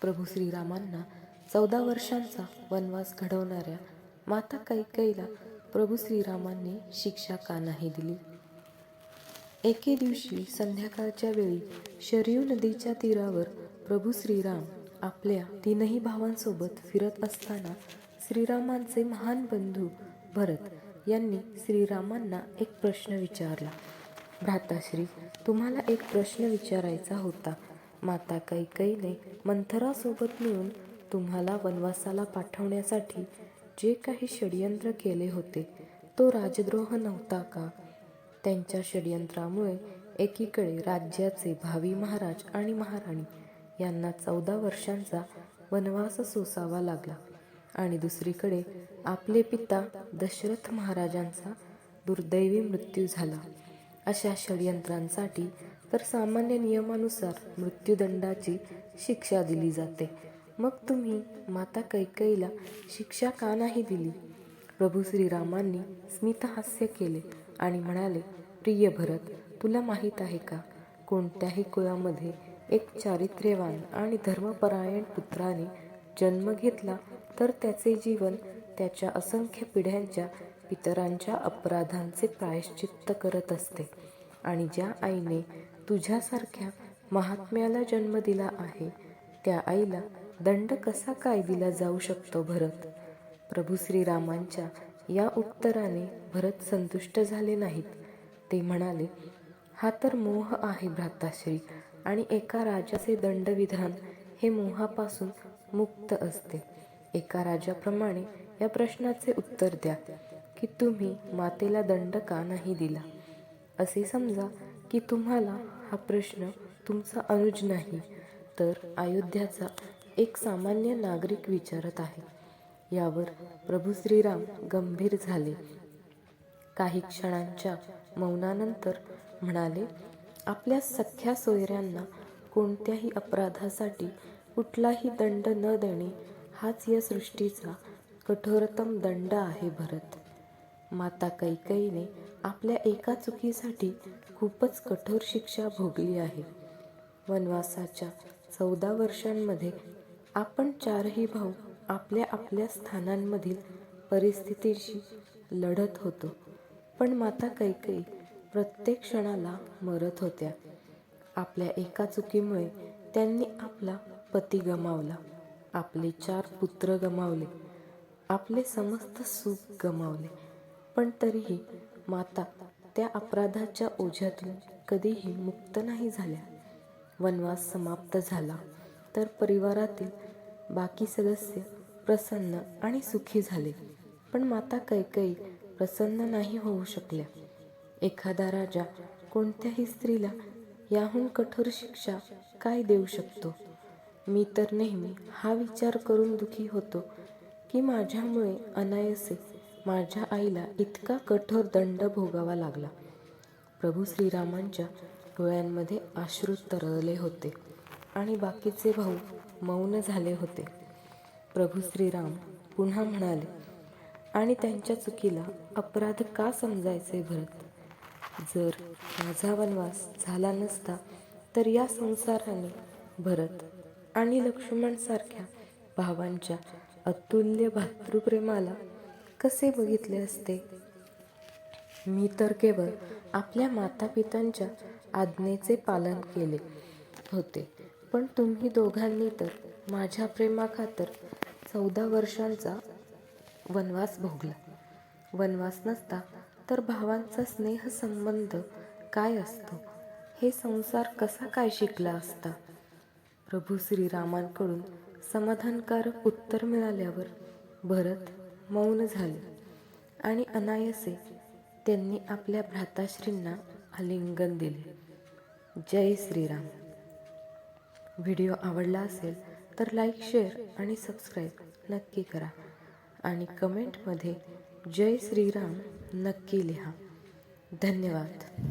प्रभू श्रीरामांना चौदा वर्षांचा वनवास घडवणाऱ्या माता कैकेयीला प्रभू श्रीरामांनी शिक्षा का नाही दिली? एके दिवशी संध्याकाळच्या वेळी शरयू नदीच्या तीरावर प्रभू श्रीराम आपल्या तीनही भावांसोबत फिरत असताना श्रीरामांचे महान बंधू भरत यांनी श्रीरामांना एक प्रश्न विचारला. भ्राताश्री तुम्हाला एक प्रश्न विचारायचा होता. माता कैकईने मंथरासोबत मिळून तुम्हाला वनवासाला पाठवण्यासाठी जे काही षडयंत्र केले होते तो राजद्रोह नव्हता का? त्यांच्या षडयंत्रामुळे एकीकडे राज्याचे भावी महाराज आणि महाराणी यांना चौदा वर्षांचा वनवास सोसावा लागला आणि दुसरीकडे आपले पिता दशरथ महाराजांचा दुर्दैवी मृत्यू झाला. अशा षडयंत्रांसाठी तर सामान्य नियमानुसार मृत्यूदंडाची शिक्षा दिली जाते. मग तुम्ही माता कैकईला शिक्षा का नाही दिली? प्रभू श्रीरामांनी स्मितहास्य केले आणि म्हणाले प्रिय भरत तुला माहीत आहे का? कोणत्याही कुळामध्ये एक चारित्र्यवान आणि धर्मपरायण पुत्राने जन्म घेतला तर त्याचे जीवन त्याच्या असंख्य पिढ्यांच्या पितरांच्या अपराधांचे प्रायश्चित्त करत असते आणि ज्या आईने तुझ्यासारख्या महात्म्याला जन्म दिला आहे. त्या आईला दंड कसा काय दिला जाऊ शकतो भरत? प्रभू श्रीरामांच्या या उत्तराने भरत संतुष्ट झाले नाहीत. ते म्हणाले हा तर मोह आहे भ्राताश्री आणि एका राजाचे दंडविधान हे मोहापासून मुक्त असते. एका राजाप्रमाणे या प्रश्नाचे उत्तर द्या की तुम्ही मातेला दंड का नाही दिला? असे समजा की तुम्हाला हा प्रश्न तुमचा अनुज नाही तर अयोध्याचा एक सामान्य नागरिक विचारत आहे. यावर प्रभू श्रीराम गंभीर झाले. काही क्षणांच्या मौनानंतर म्हणाले आपल्या सख्या सोयऱ्यांना कोणत्याही अपराधासाठी कुठलाही दंड न देणे हाच या सृष्टीचा कठोरतम दंड आहे भरत. माता कैकईने आपल्या एका चुकीसाठी खूपच कठोर शिक्षा भोगली आहे. वनवासाच्या चौदा वर्षांमध्ये आपण चारही भाऊ आपल्या आपल्या स्थानांमधील परिस्थितीशी लढत होतो. पण माता कैकई प्रत्येक क्षणाला मरत होत्या. आपल्या एका चुकीमुळे त्यांनी आपला पती गमावला. आपले चार पुत्र गमावले. आपले समस्त सुख गमावले. पण तरीही माता त्या अपराधाच्या ओझ्यातून कधीही मुक्त नाही झाल्या. वनवास समाप्त झाला तर परिवारातील बाकी सदस्य प्रसन्न आणि सुखी झाले. पण माता कैकई प्रसन्न नाही होऊ शकल्या. एखादा राजा कोणत्याही स्त्रीला याहून कठोर शिक्षा काय देऊ शकतो? मी तर नेहमी हा विचार करून दुखी होतो की माझ्यामुळे अनायसे माझ्या आईला इतका कठोर दंड भोगावा लागला. प्रभू श्रीरामांच्या डोळ्यांमध्ये आश्रुत तरळले होते आणि बाकीचे भाऊ मौन झाले होते. प्रभू श्रीराम पुन्हा म्हणाले आणि त्यांच्या चुकीला अपराध का समजायचे भरत? जर माझा वनवास झाला नसता तर या संसाराने भरत आणि लक्ष्मणसारख्या भावांच्या अतुल्य भातृप्रेमाला कसे बघितले असते? मी तर केवळ आपल्या मातापितांच्या आज्ञेचे पालन केले होते. पण तुम्ही दोघांनी तर माझ्या प्रेमाखातर चौदा वर्षांचा वनवास भोगला. वनवास नसता तर भावांचा स्नेहसंबंध काय असतो? हे संसार कसा काय शिकला असता? प्रभू श्रीरामांकडून समाधानकारक उत्तर मिळाल्यावर भरत मौन झाले आणि अनायसे त्यांनी आपल्या भ्राताश्रींना आलिंगन दिले. जय श्रीराम. व्हिडिओ आवडला असेल तर लाईक शेअर आणि सबस्क्राईब नक्की करा आणि कमेंटमध्ये जय श्रीराम नक्की लिहा. धन्यवाद.